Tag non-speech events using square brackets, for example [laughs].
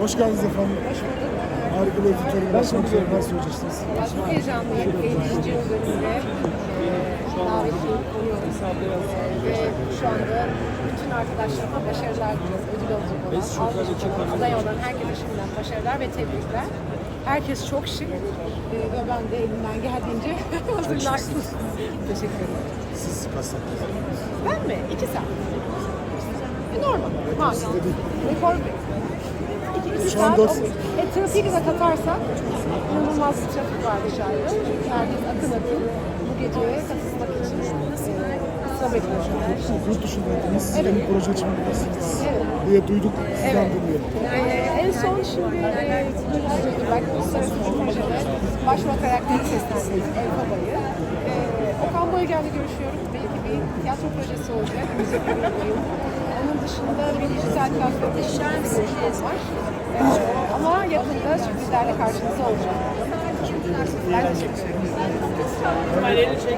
Hoş geldiniz efendim. Hoş bulduk. Harika bir editörü ulaşmak nasıl olacaksınız? Ben çok heyecanlıyım. 50. yıl. Ve şu anda bütün arkadaşlarıma başarılar diliyoruz. Ödül olacak olan, almış olan, aday olan herkese şimdiden başarılar ve tebrikler. Herkes çok şık e, ve ben de elimden geldiğince [laughs] hazırlarsın. Teşekkür ederim. Siz kaç? Ben mi? İki saat. E, normal. Rekor 2 saat. E, trafiği de katarsak inanılmaz trafik var dışarıda. Herkes akın akın bu geceye katılmak için e, sabah Yurt dışındaydınız. Siz evet. bir proje için buradasınız. Evet. Diye duyduk. Sizden dinleyelim. E, en son şimdi e, uluslararası bir projede başrol karakteri seslendirdik. Elfa Bay'ı. Ee, Okan Boygel'le görüşüyorum. Belki bir tiyatro projesi olacak. Müzik dışında bir için bir görüşmemiz var. Ee, ama yakında sürprizlerle karşınızda olacağım. Ben teşekkür ederim.